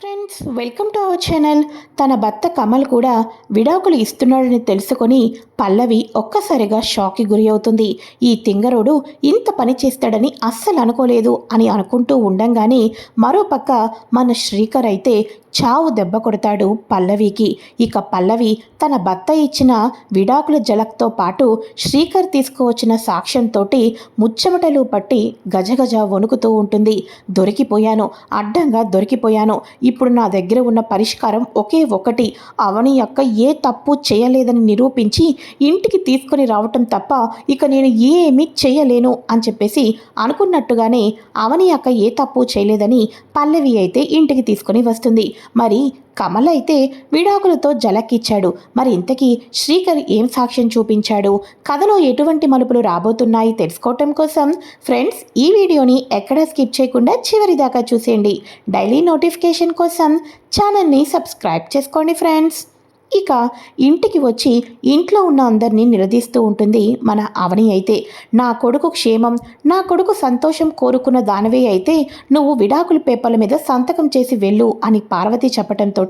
Friends welcome to our channel. తన భర్త కమల్ కూడా విడాకులు ఇస్తున్నాడని తెలుసుకొని పల్లవి ఒక్కసారిగా షాక్కి గురి అవుతుంది. ఈ తింగరోడు ఇంత పని చేస్తాడని అస్సలు అనుకోలేదు అని అనుకుంటూ ఉండంగానే మరోపక్క మన శ్రీకర్ అయితే చావు దెబ్బ కొడతాడు పల్లవికి. ఇక పల్లవి తన భర్త ఇచ్చిన విడాకుల జలక్తో పాటు శ్రీకర్ తీసుకువచ్చిన సాక్ష్యంతో ముచ్చమటలు పట్టి గజగజ వణుకుతూ ఉంటుంది. దొరికిపోయాను అడ్డంగా దొరికిపోయాను. ఇప్పుడు నా దగ్గర ఉన్న పరిష్కారం ఒకే ఒకటి. అవని యొక్క ఏ తప్పు చేయలేదని నిరూపించి ఇంటికి తీసుకొని రావటం తప్ప ఇక నేను ఏమీ చేయలేను అని చెప్పేసి అనుకున్నట్టుగానే అవని అక్క ఏ తప్పు చేయలేదని పల్లవి అయితే ఇంటికి తీసుకొని వస్తుంది. మరి కమల్ అయితే విడాకులతో జలక్కిచ్చాడు. మరి ఇంతకీ శ్రీకర్ ఏం సాక్ష్యం చూపించాడు? కథలో ఎటువంటి మలుపులు రాబోతున్నాయి తెలుసుకోవటం కోసం ఫ్రెండ్స్ ఈ వీడియోని ఎక్కడా స్కిప్ చేయకుండా చివరి దాకా చూసేయండి. డైలీ నోటిఫికేషన్ కోసం ఛానల్ని సబ్స్క్రైబ్ చేసుకోండి ఫ్రెండ్స్. ఇక ఇంటికి వచ్చి ఇంట్లో ఉన్న అందరినీ నిలదీస్తూ ఉంటుంది మన అవని అయితే. నా కొడుకు క్షేమం నా కొడుకు సంతోషం కోరుకున్న దానవే అయితే నువ్వు విడాకుల పేపర్ల మీద సంతకం చేసి వెళ్ళు అని పార్వతి చెప్పడంతో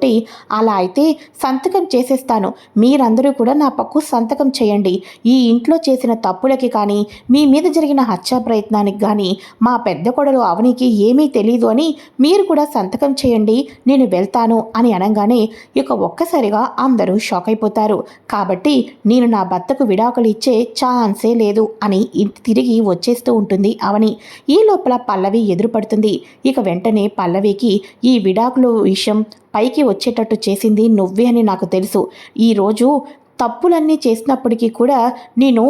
అలా అయితే సంతకం చేసేస్తాను. మీరందరూ కూడా నా పక్కు సంతకం చేయండి. ఈ ఇంట్లో చేసిన తప్పులకి కానీ మీ మీద జరిగిన హత్యా ప్రయత్నానికి కానీ మా పెద్ద కొడలు అవనికి ఏమీ తెలియదు అని మీరు కూడా సంతకం చేయండి నేను వెళ్తాను అని అనగానే ఇక ఒక్కసారిగా అందరూ షాక్ అయిపోతారు కాబట్టి నేను నా భర్తకు విడాకులు ఇచ్చే ఛాన్సే లేదు అని ఇంటి తిరిగి వచ్చేస్తూ ఉంటుంది అవని. ఈ లోపల పల్లవి ఎదురుపడుతుంది. ఇక వెంటనే పల్లవికి ఈ విడాకుల విషయం పైకి వచ్చేటట్టు చేసింది నువ్వే అని నాకు తెలుసు. ఈరోజు తప్పులన్నీ చేసినప్పటికీ కూడా నేను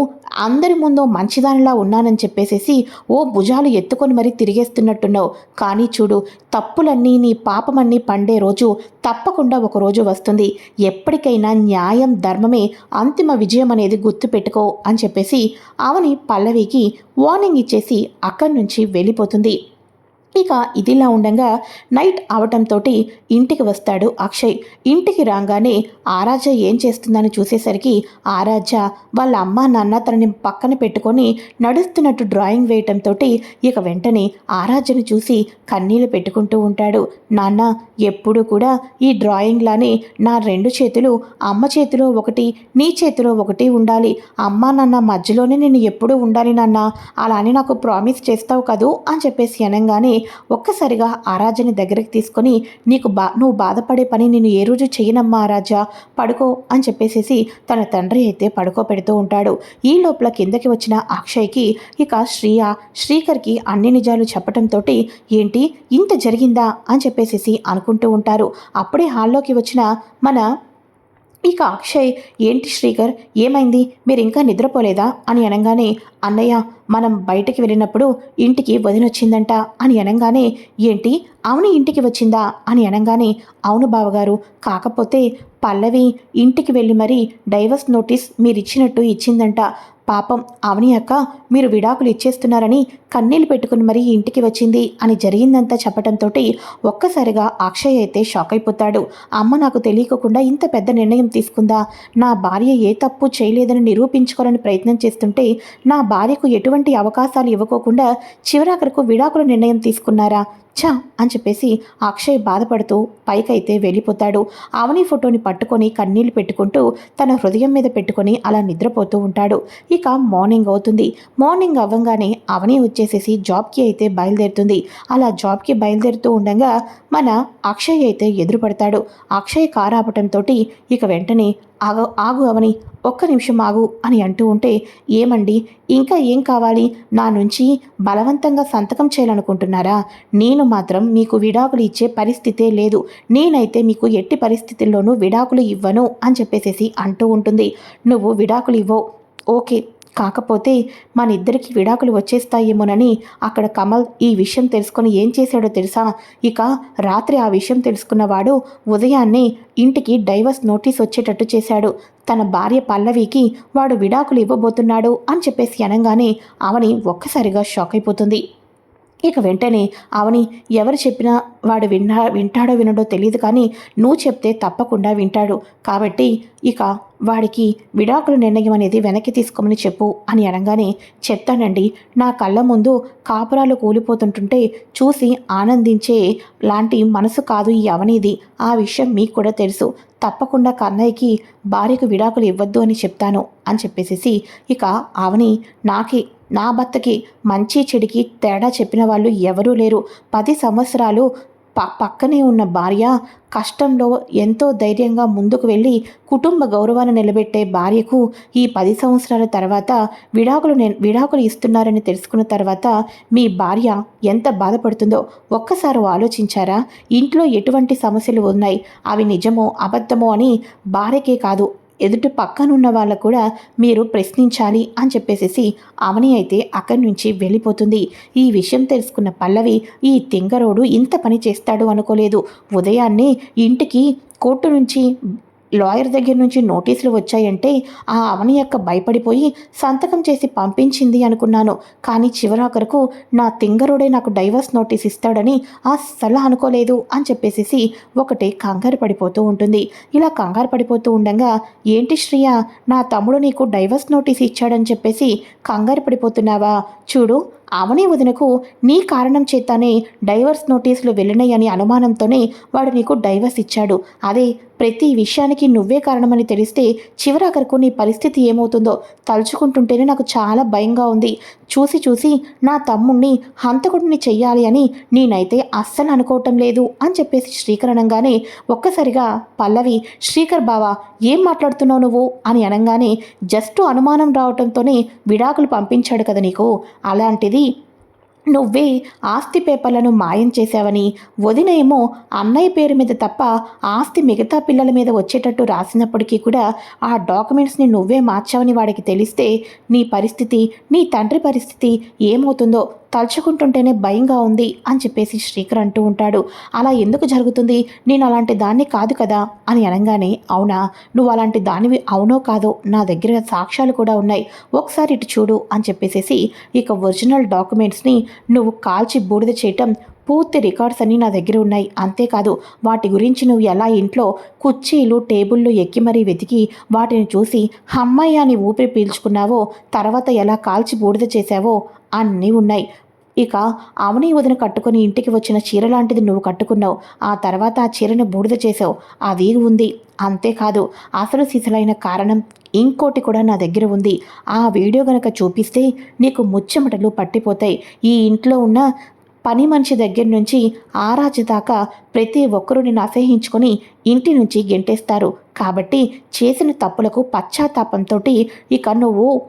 అందరి ముందు మంచిదానిలా ఉన్నానని చెప్పేసేసి ఓ భుజాలు ఎత్తుకొని మరీ తిరిగేస్తున్నట్టున్నావు. కానీ చూడు తప్పులన్నీ నీ పాపమన్నీ పండే రోజు తప్పకుండా ఒక రోజు వస్తుంది. ఎప్పటికైనా న్యాయం ధర్మమే అంతిమ విజయం అనేది గుర్తుపెట్టుకో అని చెప్పేసి అవని పల్లవికి వార్నింగ్ ఇచ్చేసి అక్కడి నుంచి వెళ్ళిపోతుంది. ఇక ఇదిలా ఉండగా నైట్ అవటంతో ఇంటికి వస్తాడు అక్షయ్. ఇంటికి రాగానే ఆరాధ్య ఏం చేస్తుందని చూసేసరికి ఆరాధ్య వాళ్ళ అమ్మ నాన్న తనని పక్కన పెట్టుకొని నడుస్తున్నట్టు డ్రాయింగ్ వేయటంతో ఇక వెంటనే ఆరాధ్యను చూసి కన్నీళ్ళు పెట్టుకుంటూ ఉంటాడు. నాన్న ఎప్పుడు కూడా ఈ డ్రాయింగ్లానే నా రెండు చేతులు అమ్మ చేతిలో ఒకటి నీ చేతిలో ఒకటి ఉండాలి. అమ్మ నాన్న మధ్యలోనే నేను ఎప్పుడూ ఉండాలి నాన్న. అలానే నాకు ప్రామిస్ చేస్తావు కదూ అని చెప్పేసి అనగానే ఒక్కసారిగా ఆ ఆరాధ్యని దగ్గరికి తీసుకొని నీకు బా నువ్వు బాధపడే పని నేను ఏ రోజు చేయనమ్మా రాజా పడుకో అని చెప్పేసేసి తన తండ్రి అయితే పడుకోబెడుతూ ఉంటాడు. ఈ లోపల కిందకి వచ్చిన అక్షయ్కి ఇక శ్రీయ శ్రీకర్కి అన్ని నిజాలు చెప్పటంతో ఏంటి ఇంత జరిగిందా? అని చెప్పేసేసి అనుకుంటూ ఉంటారు. అప్పుడే హాల్లోకి వచ్చిన మన ఇక అక్షయ్ ఏంటి శ్రీకర్? ఏమైంది? మీరు ఇంకా నిద్రపోలేదా? అని అనగానే అన్నయ్య మనం బయటకి వెళ్ళినప్పుడు ఇంటికి వదినొచ్చిందంట అని అనగానే ఏంటి? అవును ఇంటికి వచ్చిందా అని అనగానే అవును బావగారు కాకపోతే పల్లవి ఇంటికి వెళ్ళి మరీ డైవర్స్ నోటీస్ మీరిచ్చినట్టు ఇచ్చిందంట. పాపం అవని అక్క మీరు విడాకులు ఇచ్చేస్తున్నారని కన్నీళ్ళు పెట్టుకుని మరీ ఇంటికి వచ్చింది అని జరిగిందంతా చెప్పడంతో ఒక్కసారిగా అక్షయ్ అయితే షాక్ అయిపోతాడు. అమ్మ నాకు తెలియకుండా ఇంత పెద్ద నిర్ణయం తీసుకుందా? నా భార్య ఏ తప్పు చేయలేదని నిరూపించుకోవాలని ప్రయత్నం చేస్తుంటే నా భార్యకు ఎటువంటి అవకాశాలు ఇవ్వకోకుండా చివరాఖరకు విడాకుల నిర్ణయం తీసుకున్నారా? ఛా అని చెప్పేసి అక్షయ్ బాధపడుతూ పైకైతే వెళ్ళిపోతాడు. అవని ఫోటోని పట్టుకొని కన్నీళ్ళు పెట్టుకుంటూ తన హృదయం మీద పెట్టుకొని అలా నిద్రపోతూ ఉంటాడు. ఇక మార్నింగ్ అవుతుంది. మార్నింగ్ అవ్వగానే అవని వచ్చేసేసి జాబ్కి అయితే బయలుదేరుతుంది. అలా జాబ్కి బయలుదేరుతూ ఉండగా మన అక్షయ్ అయితే ఎదురుపడతాడు. అక్షయ్ కారు ఆపటంతో ఇక వెంటనే ఆగు ఆగు అవని ఒక్క నిమిషం ఆగు అని అంటూ ఉంటే ఏమండి? ఇంకా ఏం కావాలి? నా నుంచి బలవంతంగా సంతకం చేయాలనుకుంటున్నారా? నేను మాత్రం మీకు విడాకులు ఇచ్చే పరిస్థితే లేదు. నేనైతే మీకు ఎట్టి పరిస్థితుల్లోనూ విడాకులు ఇవ్వను అని చెప్పేసేసి అంటూ ఉంటుంది. నువ్వు విడాకులు ఇవ్వవు ఓకే. కాకపోతే మన ఇద్దరికి విడాకులు వచ్చేస్తాయేమోనని అక్కడ కమల్ ఈ విషయం తెలుసుకొని ఏం చేశాడో తెలుసా? ఇక రాత్రి ఆ విషయం తెలుసుకున్నవాడు ఉదయాన్నే ఇంటికి డైవర్స్ నోటీస్ వచ్చేటట్టు చేశాడు. తన భార్య పల్లవికి వాడు విడాకులు ఇవ్వబోతున్నాడు అని చెప్పేసి అనగానే అవని ఒక్కసారిగా షాక్ అయిపోతుంది. ఇక వెంటనే అవని ఎవరు చెప్పినా వాడు విన్నా వింటాడో వినడో తెలియదు కానీ నువ్వు చెప్తే తప్పకుండా వింటాడు. కాబట్టి ఇక వాడికి విడాకుల నిర్ణయం అనేది వెనక్కి తీసుకోమని చెప్పు అని అనగానే చెప్తానండి. నా కళ్ళ ముందు కాపురాలు కూలిపోతుంటుంటే చూసి ఆనందించే లాంటి మనసు కాదు ఈ అవనిది. ఆ విషయం మీకు కూడా తెలుసు. తప్పకుండా కన్నయ్యకి భార్యకు విడాకులు ఇవ్వద్దు అని చెప్తాను అని చెప్పేసేసి ఇక అవని నాకే నా భర్తకి మంచి చెడికి తేడా చెప్పిన వాళ్ళు ఎవరూ లేరు. పది సంవత్సరాలు ప పక్కనే ఉన్న భార్య కష్టంలో ఎంతో ధైర్యంగా ముందుకు వెళ్ళి కుటుంబ గౌరవాన్ని నిలబెట్టే భార్యకు ఈ పది సంవత్సరాల తర్వాత విడాకులు విడాకులు ఇస్తున్నారని తెలుసుకున్న తర్వాత మీ భార్య ఎంత బాధపడుతుందో ఒక్కసారి ఆలోచించారా? ఇంట్లో ఎటువంటి సమస్యలు ఉన్నాయి? అవి నిజమో అబద్ధమో అని భార్యకే కాదు ఎదుటి పక్కనున్న వాళ్ళు కూడా మీరు ప్రశ్నించాలి అని చెప్పేసి అవని అయితే అక్కడి నుంచి వెళ్ళిపోతుంది. ఈ విషయం తెలుసుకున్న పల్లవి ఈ తింగరోడు ఇంత పని చేస్తాడు అనుకోలేదు. ఉదయాన్నే ఇంటికి కోర్టు నుంచి లాయర్ దగ్గర నుంచి నోటీసులు వచ్చాయంటే ఆ అవని యొక్క భయపడిపోయి సంతకం చేసి పంపించింది అనుకున్నాను. కానీ చివరాఖరకు నా తింగరుడే నాకు డైవర్స్ నోటీస్ ఇస్తాడని అస్సలు అనుకోలేదు అని చెప్పేసి ఒకటే కంగారు పడిపోతూ ఉంటుంది. ఇలా కంగారు పడిపోతూ ఉండగా ఏంటి శ్రియ నా తమ్ముడు నీకు డైవర్స్ నోటీస్ ఇచ్చాడని చెప్పేసి కంగారు పడిపోతున్నావా? చూడు అవని వదినకు నీ కారణం చేతనే డైవర్స్ నోటీసులు వెళ్ళినాయని అనుమానంతోనే వాడు నీకు డైవర్స్ ఇచ్చాడు. అదే ప్రతి విషయానికి నువ్వే కారణమని తెలిస్తే చివరాఖరకు నీ పరిస్థితి ఏమవుతుందో తలుచుకుంటుంటేనే నాకు చాలా భయంగా ఉంది. చూసి చూసి నా తమ్ముణ్ణి హంతకుడిని చెయ్యాలి అని నేనైతే అస్సలు అనుకోవటం లేదు అని చెప్పేసి శ్రీకర్ అనగానే ఒక్కసారిగా పల్లవి శ్రీకర్ బావా ఏం మాట్లాడుతున్నావు నువ్వు? అని అనగానే జస్ట్ అనుమానం రావటంతోనే విడాకులు పంపించాడు కదా నీకు. అలాంటిది నువ్వే ఆస్తి పేపర్లను మాయం చేశావని వదినేమో అన్నయ్య పేరు మీద తప్ప ఆస్తి మిగతా పిల్లల మీద వచ్చేటట్టు రాసినప్పటికీ కూడా ఆ డాక్యుమెంట్స్ని నువ్వే మార్చావని వాడికి తెలిస్తే నీ పరిస్థితి నీ తండ్రి పరిస్థితి ఏమవుతుందో తలుచుకుంటుంటేనే భయంగా ఉంది అని చెప్పేసి శ్రీకర్ అంటూ ఉంటాడు. అలా ఎందుకు జరుగుతుంది? నేను అలాంటి దాన్ని కాదు కదా? అని అనగానే అవునా? నువ్వు అలాంటి దానివి అవునో కాదో నా దగ్గర సాక్ష్యాలు కూడా ఉన్నాయి. ఒకసారి ఇటు చూడు అని చెప్పేసి ఇక ఒరిజినల్ డాక్యుమెంట్స్ని నువ్వు కాల్చి బూడిద చేయటం పూర్తి రికార్డ్స్ అన్నీ నా దగ్గర ఉన్నాయి. అంతేకాదు వాటి గురించి నువ్వు ఎలా ఇంట్లో కుర్చీలు టేబుళ్ళు ఎక్కి మరీ వెతికి వాటిని చూసి అమ్మాయి అని ఊపిరి పీల్చుకున్నావో తర్వాత ఎలా కాల్చి బూడిద చేశావో అన్నీ ఉన్నాయి. ఇక అవని వదిన కట్టుకుని ఇంటికి వచ్చిన చీర లాంటిది నువ్వు కట్టుకున్నావు. ఆ తర్వాత ఆ చీరను బూడిద చేసావు అది ఉంది. అంతేకాదు అసలు సిసలైన కారణం ఇంకోటి కూడా నా దగ్గర ఉంది. ఆ వీడియో గనక చూపిస్తే నీకు ముచ్చమటలు పట్టిపోతాయి. ఈ ఇంట్లో ఉన్న పని మనిషి దగ్గర నుంచి ఆరాజు దాకా ప్రతి ఒక్కరూ నిన్ను అసహించుకొని ఇంటి నుంచి గెంటేస్తారు. కాబట్టి చేసిన తప్పులకు పశ్చాత్తాపంతో ఇక నువ్వు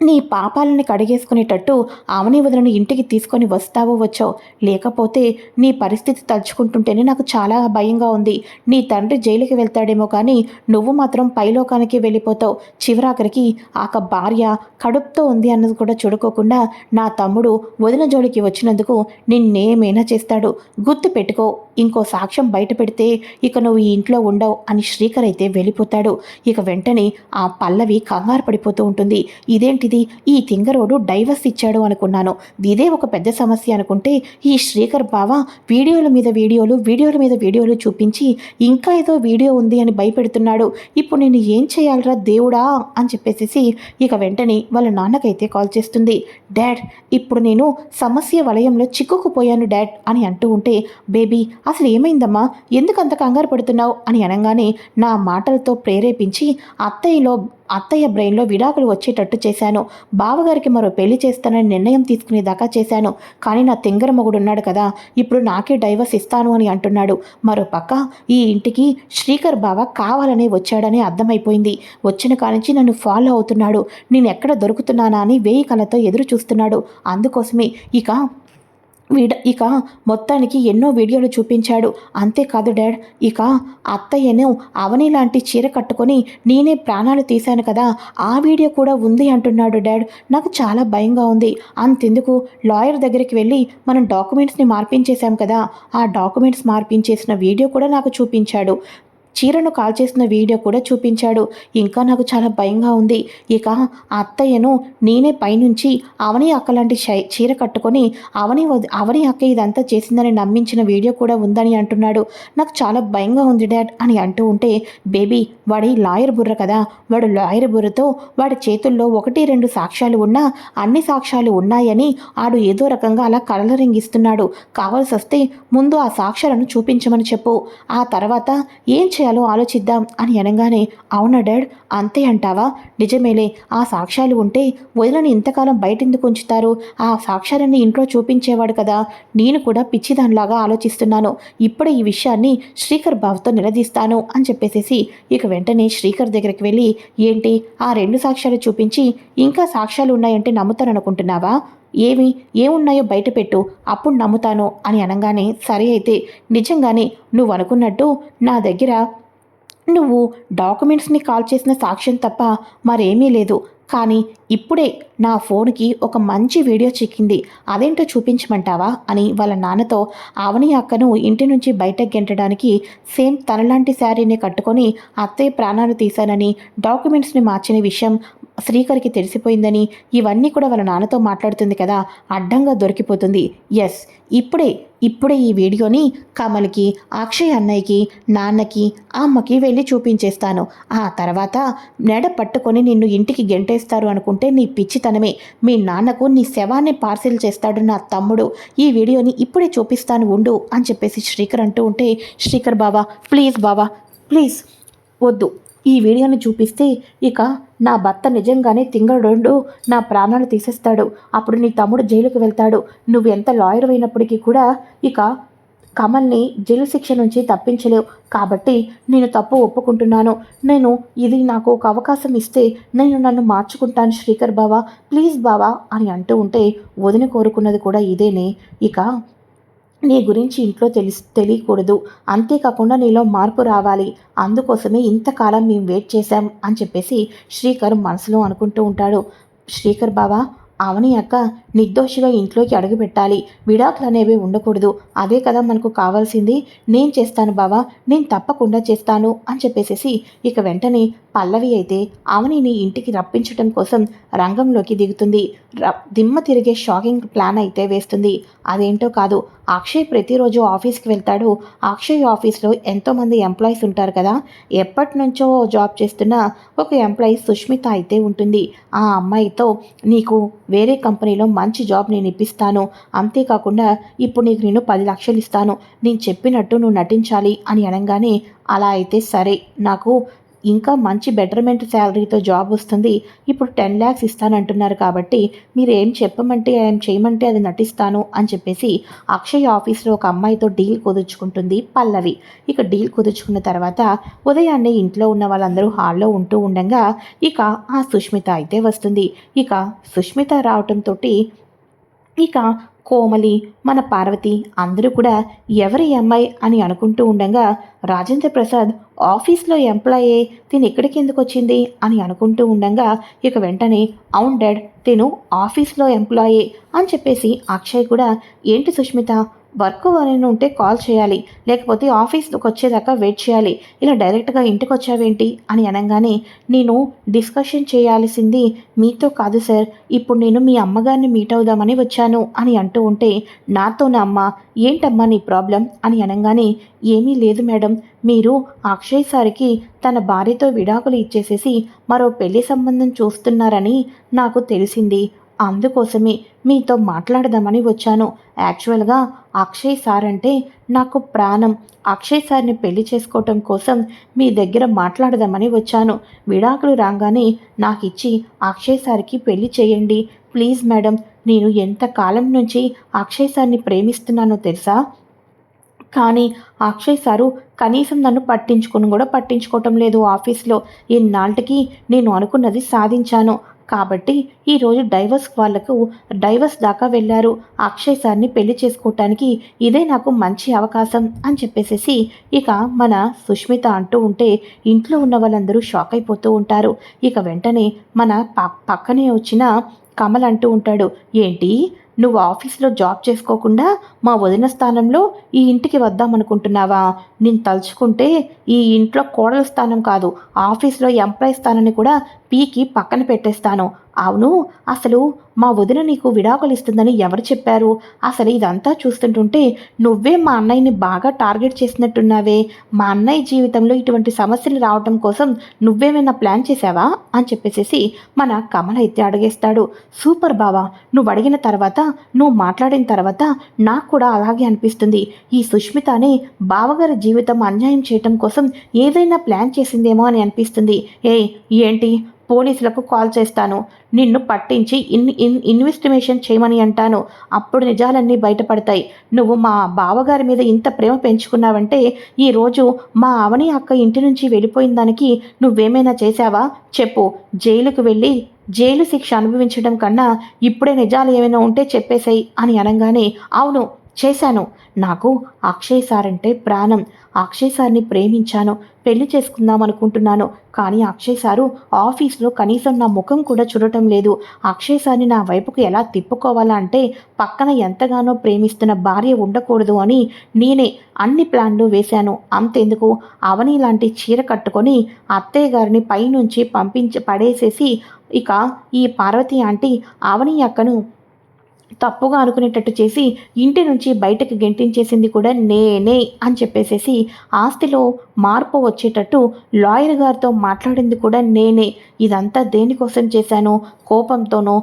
నీ పాపాలని కడిగేసుకునేటట్టు అవని వదిలిని ఇంటికి తీసుకొని వస్తావో వచ్చో? లేకపోతే నీ పరిస్థితి తలుచుకుంటుంటేనే నాకు చాలా భయంగా ఉంది. నీ తండ్రి జైలుకి వెళ్తాడేమో కానీ నువ్వు మాత్రం పైలోకానికి వెళ్ళిపోతావు. చివరాఖరికి ఆక భార్య కడుపుతో ఉంది అన్నది కూడా చూడుకోకుండా నా తమ్ముడు వదిన జోలికి వచ్చినందుకు నిన్నేమైనా చేస్తాడు. గుర్తు పెట్టుకో ఇంకో సాక్ష్యం బయట పెడితే ఇక నువ్వు ఈ ఇంట్లో ఉండవు అని శ్రీకర్ అయితే వెళ్ళిపోతాడు. ఇక వెంటనే ఆ పల్లవి కంగారు పడిపోతూ ఉంటుంది. ఇదేంటి ఏంటిది? ఈ తింగరోడు డైవర్స్ ఇచ్చాడు అనుకున్నాను. ఇదే ఒక పెద్ద సమస్య అనుకుంటే ఈ శ్రీకర్ బావ వీడియోల మీద వీడియోలు వీడియోల మీద వీడియోలు చూపించి ఇంకా ఏదో వీడియో ఉంది అని భయపెడుతున్నాడు. ఇప్పుడు నేను ఏం చేయాలరా దేవుడా అని చెప్పేసి ఇక వెంటనే వాళ్ళ నాన్నకైతే కాల్ చేస్తుంది. డాడ్ ఇప్పుడు నేను సమస్య వలయంలో చిక్కుకుపోయాను డాడ్ అని అంటూ ఉంటే బేబీ అసలు ఏమైందమ్మా? ఎందుకు అంత కంగారు పడుతున్నావు? అని అనగానే నా మాటలతో ప్రేరేపించి అత్తయ్యలో అత్తయ్య బ్రెయిన్లో విడాకులు వచ్చేటట్టు చేశాను. బావగారికి మరో పెళ్ళి చేస్తానని నిర్ణయం తీసుకునేదాకా చేశాను. కానీ నా తింగర మొగుడు ఉన్నాడు కదా ఇప్పుడు నాకే డైవర్స్ ఇస్తాను అని అంటున్నాడు. మరో పక్క ఈ ఇంటికి శ్రీకర్ బావ కావాలనే వచ్చాడని అర్థమైపోయింది. వచ్చిన కానించి నన్ను ఫాలో అవుతున్నాడు. నేను ఎక్కడ దొరుకుతున్నానా అని వేయి కళ్ళతో ఎదురు చూస్తున్నాడు అందుకోసమే ఇక వీడ ఇక మొత్తానికి ఎన్నో వీడియోలు చూపించాడు. అంతేకాదు డాడ్ ఇక అత్తయ్యను అవని లాంటి చీర కట్టుకొని నేనే ప్రాణాలు తీశాను కదా ఆ వీడియో కూడా ఉంది అంటున్నాడు డాడ్. నాకు చాలా భయంగా ఉంది. అంతెందుకు? లాయర్ దగ్గరికి వెళ్ళి మనం డాక్యుమెంట్స్ని మార్పించేశాం కదా ఆ డాక్యుమెంట్స్ మార్పించేసిన వీడియో కూడా నాకు చూపించాడు. చీరను కాల్చేసిన వీడియో కూడా చూపించాడు. ఇంకా నాకు చాలా భయంగా ఉంది. ఇక ఆ అత్తయ్యను నేనే పైనుంచి అవని అక్క లాంటి చీర కట్టుకొని అవని అవని అక్క ఇదంతా చేసిందని నమ్మించిన వీడియో కూడా ఉందని అంటున్నాడు. నాకు చాలా భయంగా ఉంది డాడ్ అని అంటూ ఉంటే బేబీ వాడి లాయర్ బుర్ర కదా. వాడు లాయర్ బుర్రతో వాడి చేతుల్లో ఒకటి రెండు సాక్ష్యాలు ఉన్నా అన్ని సాక్ష్యాలు ఉన్నాయని ఆడు ఏదో రకంగా అలా కలరింగిస్తున్నాడు కావాల్సి వస్తే ముందు ఆ సాక్ష్యాలను చూపించమని చెప్పు. ఆ తర్వాత ఏం చేయాలో ఆలోచిద్దాం అని అనగానే అవునా డాడ్? అంతే అంటావా? నిజమేలే ఆ సాక్ష్యాలు ఉంటే వదిలని ఇంతకాలం బయటెందుకు ఉంచుతారు? ఆ సాక్ష్యాలన్నీ ఇంట్లో చూపించేవాడు కదా. నేను కూడా పిచ్చిదానిలాగా ఆలోచిస్తున్నాను. ఇప్పుడే ఈ విషయాన్ని శ్రీకర్ బాబుతో నిలదీస్తాను అని చెప్పేసేసి ఇక వెంటనే శ్రీకర్ దగ్గరికి వెళ్ళి ఏంటి? ఆ రెండు సాక్ష్యాలు చూపించి ఇంకా సాక్ష్యాలు ఉన్నాయంటే నమ్ముతాననుకుంటున్నావా? ఏమి ఏమున్నాయో బయట పెట్టు అప్పుడు నమ్ముతాను అని అనగానే సరే అయితే నిజంగానే నువ్వు అనుకున్నట్టు నా దగ్గర నువ్వు డాక్యుమెంట్స్ని కాల్ చేసిన సాక్ష్యం తప్ప మరేమీ లేదు. కానీ ఇప్పుడే నా ఫోన్కి ఒక మంచి వీడియో చిక్కింది. అదేంటో చూపించమంటావా? అని వాళ్ళ నాన్నతో అవని అక్కను ఇంటి నుంచి బయటకు గెంటడానికి సేమ్ తనలాంటి శారీని కట్టుకొని అత్తయ్య ప్రాణాలు తీశానని డాక్యుమెంట్స్ని మార్చిన విషయం శ్రీకర్కి తెలిసిపోయిందని ఇవన్నీ కూడా వాళ్ళ నాన్నతో మాట్లాడుతుంది కదా అడ్డంగా దొరికిపోతుంది. ఎస్ ఇప్పుడే ఇప్పుడే ఈ వీడియోని కమల్కి అక్షయ్ అన్నయ్యకి నాన్నకి అమ్మకి వెళ్ళి చూపించేస్తాను. ఆ తర్వాత నెడ పట్టుకొని నిన్ను ఇంటికి గెంటేస్తారు అనుకుంటే నీ పిచ్చితనమే. మీ నాన్నకు నీ శవాన్ని పార్సిల్ చేస్తాడు నా తమ్ముడు ఈ వీడియోని ఇప్పుడే చూపిస్తాను ఉండు అని చెప్పేసి శ్రీకర్ అంటూ ఉంటే శ్రీకర్ బావా ప్లీజ్ బావా ప్లీజ్ వద్దు. ఈ వీడియోని చూపిస్తే ఇక నా భర్త నిజంగానే తింగడు నా ప్రాణాలు తీసేస్తాడు. అప్పుడు నీ తమ్ముడు జైలుకు వెళ్తాడు. నువ్వు ఎంత లాయర్ అయినప్పటికీ కూడా ఇక కమల్ని జైలు శిక్ష నుంచి తప్పించలేవు. కాబట్టి నేను తప్పు ఒప్పుకుంటున్నాను. నేను ఇది నాకు ఒక అవకాశం ఇస్తే నేను నన్ను మార్చుకుంటాను శ్రీకర్ బావా ప్లీజ్ బావా అని అంటూ ఉంటే వదిన కోరుకున్నది కూడా ఇదేనే. ఇక నీ గురించి ఇంట్లో తెలిసి తెలియకూడదు. అంతేకాకుండా నీలో మార్పు రావాలి. అందుకోసమే ఇంతకాలం మేము వెయిట్ చేశాం అని చెప్పేసి శ్రీకర్ మనసులో అనుకుంటూ ఉంటాడు. శ్రీకర్ బావా అవని అక్క నిర్దోషిగా ఇంట్లోకి అడుగు పెట్టాలి. విడాకులు అనేవి ఉండకూడదు. అదే కదా మనకు కావాల్సింది. నేను చేస్తాను బావా. నేను తప్పకుండా చేస్తాను అని చెప్పేసేసి ఇక వెంటనే పల్లవి అయితే అవనిని ఇంటికి రప్పించడం కోసం రంగంలోకి దిగుతుంది. ర- దిమ్మ తిరిగే షాకింగ్ ప్లాన్ అయితే వేస్తుంది. అదేంటో కాదు. అక్షయ్ ప్రతిరోజు ఆఫీస్కి వెళ్తాడు. అక్షయ్ ఆఫీస్లో ఎంతోమంది ఎంప్లాయీస్ ఉంటారు కదా. ఎప్పటి నుంచో జాబ్ చేస్తున్న ఒక ఎంప్లాయీ సుష్మిత అయితే ఉంటుంది. ఆ అమ్మాయితో నీకు వేరే కంపెనీలో మంచి జాబ్ నేను ఇప్పిస్తాను. అంతేకాకుండా ఇప్పుడు నీకు నేను పది లక్షలు ఇస్తాను. నేను చెప్పినట్టు నువ్వు నటించాలి అని అనగానే అలా అయితే సరే. నాకు ఇంకా మంచి బెటర్మెంట్ శాలరీతో జాబ్ వస్తుంది. ఇప్పుడు టెన్ ల్యాక్స్ ఇస్తానంటున్నారు కాబట్టి మీరు ఏం చెప్పమంటే ఏం చేయమంటే అది నటిస్తాను అని చెప్పేసి అక్షయ్ ఆఫీస్లో ఒక అమ్మాయితో డీల్ కుదుర్చుకుంటుంది పల్లవి. ఇక డీల్ కుదుర్చుకున్న తర్వాత ఉదయాన్నే ఇంట్లో ఉన్న వాళ్ళందరూ హాల్లో ఉంటూ ఉండగా ఇక ఆ సుష్మిత అయితే వస్తుంది. ఇక సుష్మిత రావటంతో ఇక కోమలి మన పార్వతి అందరూ కూడా ఎవరి అమ్మాయి అని అనుకుంటూ ఉండగా రాజేంద్ర ప్రసాద్ ఆఫీస్లో ఎంప్లాయే తిను ఎక్కడికి ఎందుకు వచ్చింది? అని అనుకుంటూ ఉండగా ఇక వెంటనే అవును డాడ్ తిను ఆఫీస్లో ఎంప్లాయే అని చెప్పేసి అక్షయ్ కూడా ఏంటి సుష్మిత వర్క్ అని ఉంటే కాల్ చేయాలి. లేకపోతే ఆఫీస్కి వచ్చేదాకా వెయిట్ చేయాలి. ఇలా డైరెక్ట్గా ఇంటికి వచ్చావేంటి అని అనగానే నేను డిస్కషన్ చేయాల్సింది మీతో కాదు సార్. ఇప్పుడు నేను మీ అమ్మగారిని మీట్ అవుదామని వచ్చాను అని అంటూ ఉంటే నాతోనే అమ్మ. ఏంటమ్మా నీ ప్రాబ్లం? అని అనగానే ఏమీ లేదు మేడం. మీరు అక్షయ్ సార్కి తన భార్యతో విడాకులు ఇచ్చేసేసి మరో పెళ్ళి సంబంధం చూస్తున్నారని నాకు తెలిసింది. అందుకోసమే మీతో మాట్లాడదామని వచ్చాను. యాక్చువల్గా అక్షయ్ సార్ అంటే నాకు ప్రాణం. అక్షయ్ సార్ని పెళ్ళి చేసుకోవటం కోసం మీ దగ్గర మాట్లాడదామని వచ్చాను. విడాకులు రాగానే నాకు ఇచ్చి అక్షయ్ సార్కి పెళ్ళి చేయండి. ప్లీజ్ మేడం నేను ఎంత కాలం నుంచి అక్షయ్ సార్ని ప్రేమిస్తున్నానో తెలుసా? కానీ అక్షయ్ సారు కనీసం నన్ను పట్టించుకుని కూడా పట్టించుకోవటం లేదు ఆఫీస్లో. ఇన్నాళ్ళకి నేను అనుకున్నది సాధించాను. కాబట్టి ఈరోజు డైవర్స్ వాళ్ళకు డైవర్స్ దాకా వెళ్ళారు. అక్షయ్ సార్ని పెళ్ళి చేసుకోవటానికి ఇదే నాకు మంచి అవకాశం అని చెప్పేసేసి ఇక మన సుష్మిత అంటూ ఉంటే ఇంట్లో ఉన్న వాళ్ళందరూ షాక్ అయిపోతూ ఉంటారు. ఇక వెంటనే మన పక్కనే వచ్చిన కమల్ అంటూ ఉంటాడు. ఏంటి? నువ్వు ఆఫీస్లో జాబ్ చేసుకోకుండా మా వదిన స్థానంలో ఈ ఇంటికి వద్దామనుకుంటున్నావా? నేను తలుచుకుంటే ఈ ఇంట్లో కోడల స్థానం కాదు. ఆఫీస్లో ఎంప్లాయీ స్థానాన్ని కూడా పీకి పక్కన పెట్టేస్తాను. అవును అసలు మా వదిన నీకు విడాకులు ఇస్తుందని ఎవరు చెప్పారు? అసలు ఇదంతా చూస్తుంటుంటే నువ్వే మా అన్నయ్యని బాగా టార్గెట్ చేసినట్టున్నావే. మా అన్నయ్య జీవితంలో ఇటువంటి సమస్యలు రావడం కోసం నువ్వేమైనా ప్లాన్ చేసావా అని చెప్పేసి మన కమల అయితే అడిగేస్తాడు. సూపర్ బావా నువ్వు అడిగిన తర్వాత నువ్వు మాట్లాడిన తర్వాత నాకు కూడా అలాగే అనిపిస్తుంది. ఈ సుష్మితనే బావగారి జీవితం అన్యాయం చేయటం కోసం ఏదైనా ప్లాన్ చేసిందేమో అని అనిపిస్తుంది. ఏ ఏంటి? పోలీసులకు కాల్ చేస్తాను. నిన్ను పట్టించి ఇన్ ఇన్ ఇన్వెస్టిగేషన్ చేయమని అంటాను. అప్పుడు నిజాలన్నీ బయటపడతాయి. నువ్వు మా బావగారి మీద ఇంత ప్రేమ పెంచుకున్నావంటే ఈరోజు మా అవని అక్క ఇంటి నుంచి వెళ్ళిపోయిన దానికి నువ్వేమైనా చేశావా? చెప్పు. జైలుకు వెళ్ళి జైలు శిక్ష అనుభవించడం కన్నా ఇప్పుడే నిజాలు ఏమైనా ఉంటే చెప్పేశాయి అని అనగానే అవును చేశాను. నాకు అక్షయ్ సార్ అంటే ప్రాణం. అక్షయ్ సార్ని ప్రేమించాను. పెళ్ళి చేసుకుందాం అనుకుంటున్నాను. కానీ అక్షయ్ సారు ఆఫీస్లో కనీసం నా ముఖం కూడా చూడటం లేదు. అక్షయ్ సార్ని నా వైపుకు ఎలా తిప్పుకోవాలా అంటే పక్కన ఎంతగానో ప్రేమిస్తున్న భార్య ఉండకూడదు అని నేనే అన్ని ప్లాన్లు వేశాను. అంతెందుకు? అవని లాంటి చీర కట్టుకొని అత్తయ్య గారిని పైనుంచి పంపించి పడేసేసి ఇక ఈ పార్వతి ఆంటీ అవని అక్కను తప్పుగా అనుకునేటట్టు చేసి ఇంటి నుంచి బయటకు గెంటించేసింది కూడా నేనే అని చెప్పేసేసి ఆస్తిలో మార్పు వచ్చేటట్టు లాయర్ గారితో మాట్లాడింది కూడా నేనే. ఇదంతా దేనికోసం చేశాను కోపంతోనో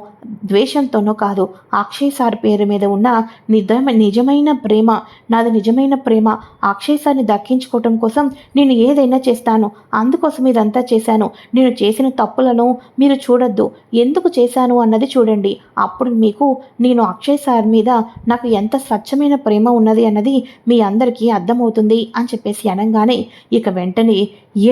ద్వేషంతోనో కాదు అక్షయ్ సార్ పేరు మీద ఉన్న నిజమ నిజమైన ప్రేమ నాది నిజమైన ప్రేమ అక్షయ్ సార్ని దక్కించుకోవటం కోసం నేను ఏదైనా చేస్తాను అందుకోసం ఇదంతా చేశాను. నేను చేసిన తప్పులను మీరు చూడొద్దు. ఎందుకు చేశాను అన్నది చూడండి. అప్పుడు మీకు నేను అక్షయ్ సార్ మీద నాకు ఎంత స్వచ్ఛమైన ప్రేమ ఉన్నది అన్నది మీ అందరికీ అర్థమవుతుంది అని చెప్పేసి అనగానే ఇక వెంటనే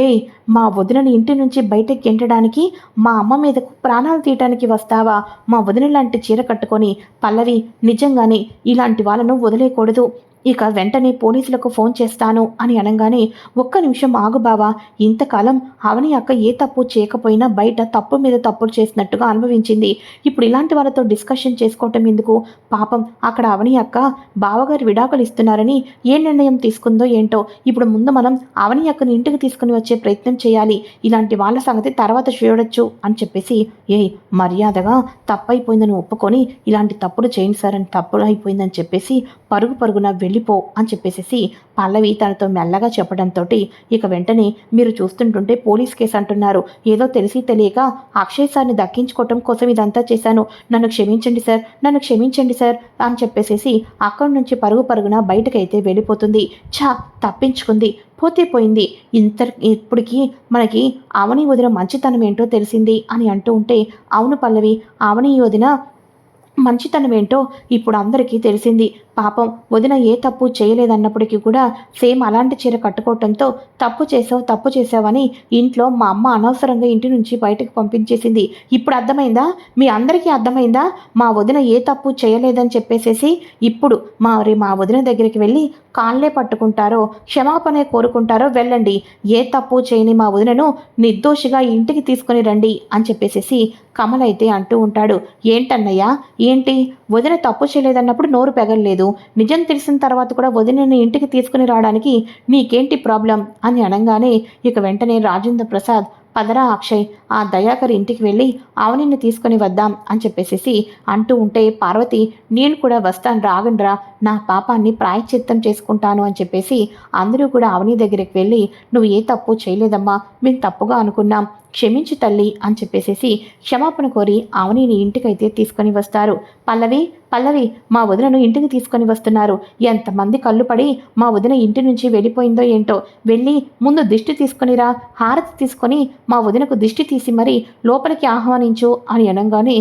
ఏ మా వదినని ఇంటి నుంచి బయటకు ఎంటడానికి మా అమ్మ మీదకు ప్రాణాలు తీయటానికి వస్తావా? మా వదిన లాంటి చీర కట్టుకొని పల్లవి నిజంగానే ఇలాంటి వాళ్ళను వదిలేయకూడదు ఇక వెంటనే పోలీసులకు ఫోన్ చేస్తాను అని అనగానే ఒక్క నిమిషం ఆగు బావా ఇంతకాలం అవని అక్క ఏ తప్పు చేయకపోయినా బయట తప్పు మీద తప్పులు చేసినట్టుగా అనుభవించింది. ఇప్పుడు ఇలాంటి వాళ్ళతో డిస్కషన్ చేసుకోవటం ఎందుకు? పాపం అక్కడ అవని అక్క బావగారు విడాకులు ఇస్తున్నారని ఏ నిర్ణయం తీసుకుందో ఏంటో. ఇప్పుడు ముందు మనం అవని అక్కని ఇంటికి తీసుకుని వచ్చే ప్రయత్నం చేయాలి. ఇలాంటి వాళ్ళ సంగతి తర్వాత చూడొచ్చు అని చెప్పేసి ఏ మర్యాదగా తప్పైపోయిందని ఒప్పుకొని ఇలాంటి తప్పులు చేయండి సార్ అని తప్పులు అయిపోయిందని చెప్పేసి పరుగు పరుగున వెళ్ళిపో అని చెప్పేసేసి పల్లవి తనతో మెల్లగా చెప్పడంతో ఇక వెంటనే మీరు చూస్తుంటుంటే పోలీస్ కేసు అంటున్నారు. ఏదో తెలిసి తెలియక అక్షయ్ సార్ని దక్కించుకోవటం కోసం ఇదంతా చేశాను. నన్ను క్షమించండి సార్ నన్ను క్షమించండి సార్ అని చెప్పేసేసి అక్కడి నుంచి పరుగు పరుగున బయటకైతే వెళ్ళిపోతుంది. ఛా తప్పించుకుంది. పోతే పోయింది. ఇంత ఇప్పటికీ మనకి అవని వదిన మంచితనం ఏంటో తెలిసింది అని అంటూ ఉంటే అవును పల్లవి అవని వదిన మంచితనం ఏంటో ఇప్పుడు అందరికీ తెలిసింది. పాపం వదిన ఏ తప్పు చేయలేదన్నప్పటికీ కూడా సేమ్ అలాంటి చీర కట్టుకోవటంతో తప్పు చేసావు తప్పు చేసావని ఇంట్లో మా అమ్మ అనవసరంగా ఇంటి నుంచి బయటకు పంపించేసింది. ఇప్పుడు అర్థమైందా? మీ అందరికీ అర్థమైందా? మా వదిన ఏ తప్పు చేయలేదని చెప్పేసేసి ఇప్పుడు మా మరి మా వదిన దగ్గరికి వెళ్ళి కాళ్ళే పట్టుకుంటారో క్షమాపణ కోరుకుంటారో వెళ్ళండి. ఏ తప్పు చేయని మా వదినను నిర్దోషిగా ఇంటికి తీసుకుని రండి అని చెప్పేసేసి కమల్ అయితే అంటూ ఉంటాడు. ఏంటన్నయ్యా? ఏంటి? వదిన తప్పు చేయలేదన్నప్పుడు నోరు పెగలలేదు. నిజం తెలిసిన తర్వాత కూడా వదినని ఇంటికి తీసుకుని రావడానికి నీకేంటి ప్రాబ్లం? అని అనగానే ఇక వెంటనే రాజేంద్ర ప్రసాద్ పదరా అక్షయ్ ఆ దయాకర్ ఇంటికి వెళ్ళి అవనిని తీసుకొని వద్దాం అని చెప్పేసి అంటూ ఉంటే పార్వతి నేను కూడా వస్తాను రాగండ్రా నా పాపాన్ని ప్రాయశ్చిత్తం చేసుకుంటాను అని చెప్పేసి అందరూ కూడా అవని దగ్గరికి వెళ్ళి నువ్వు ఏ తప్పు చేయలేదమ్మా మేము తప్పుగా అనుకున్నాం క్షమించు తల్లి అని చెప్పేసేసి క్షమాపణ కోరి అవనిని ఇంటికైతే తీసుకొని వస్తారు. పల్లవి పల్లవి మా వదినను ఇంటికి తీసుకొని వస్తున్నారు. ఎంతమంది కళ్ళు పడి మా వదిన ఇంటి నుంచి వెళ్ళిపోయిందో ఏంటో వెళ్ళి ముందు దిష్టి తీసుకొనిరా హారతి తీసుకొని మా వదినకు దిష్టి తీసి మరీ లోపలికి ఆహ్వానించు అని అనగానే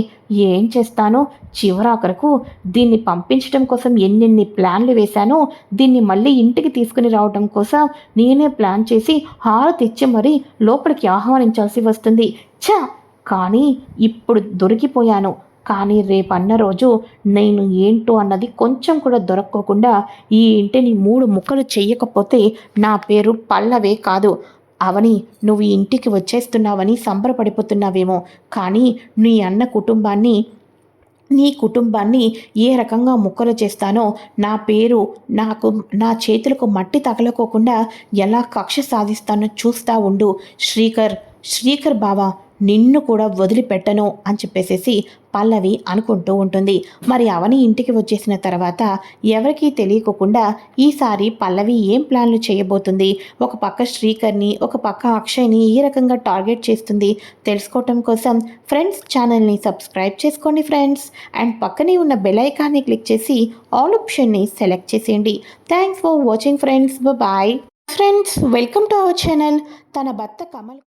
ఏం చేస్తానో? చివరాఖరకు దీన్ని పంపించడం కోసం ఎన్ని ఎన్ని ప్లాన్లు వేశానో దీన్ని మళ్ళీ ఇంటికి తీసుకుని రావడం కోసం నేనే ప్లాన్ చేసి హారతి ఇచ్చి మరీ లోపలికి ఆహ్వానించాల్సి వస్తుంది. ఛ! కానీ ఇప్పుడు దొరికిపోయాను. కానీ రేపన్న రోజు నేను ఏంటో అన్నది కొంచెం కూడా దొరక్కోకుండా ఈ ఇంటిని మూడు ముక్కలు చెయ్యకపోతే నా పేరు పల్లవే కాదు. అవని నువ్వు ఇంటికి వచ్చేస్తున్నావని సంబరపడిపోతున్నావేమో. కానీ నీ అన్న కుటుంబాన్ని నీ కుటుంబాన్ని ఏ రకంగా ముక్కలు చేస్తానో నా పేరు నాకు నా చేతులకు మట్టి తగలకోకుండా ఎలా కక్ష సాధిస్తానో చూస్తా ఉండు. శ్రీకర్ శ్రీకర్ బావా నిన్ను కూడా వదిలిపెట్టను అని చెప్పేసేసి పల్లవి అనుకుంటూ ఉంటుంది. మరి అవని ఇంటికి వచ్చేసిన తర్వాత ఎవరికీ తెలియకోకుండా ఈసారి పల్లవి ఏం ప్లాన్లు చేయబోతుంది? ఒక పక్క శ్రీకర్ని ఒక పక్క అక్షయ్ని ఏ రకంగా టార్గెట్ చేస్తుంది. తెలుసుకోవటం కోసం ఫ్రెండ్స్ ఛానల్ని సబ్స్క్రైబ్ చేసుకోండి ఫ్రెండ్స్. అండ్ పక్కనే ఉన్న బెల్ ఐకాన్ని క్లిక్ చేసి ఆల్ ఆప్షన్ని సెలెక్ట్ చేసేయండి. Thanks for watching friends. Bye. Friends welcome to our channel. తన భర్త కమల్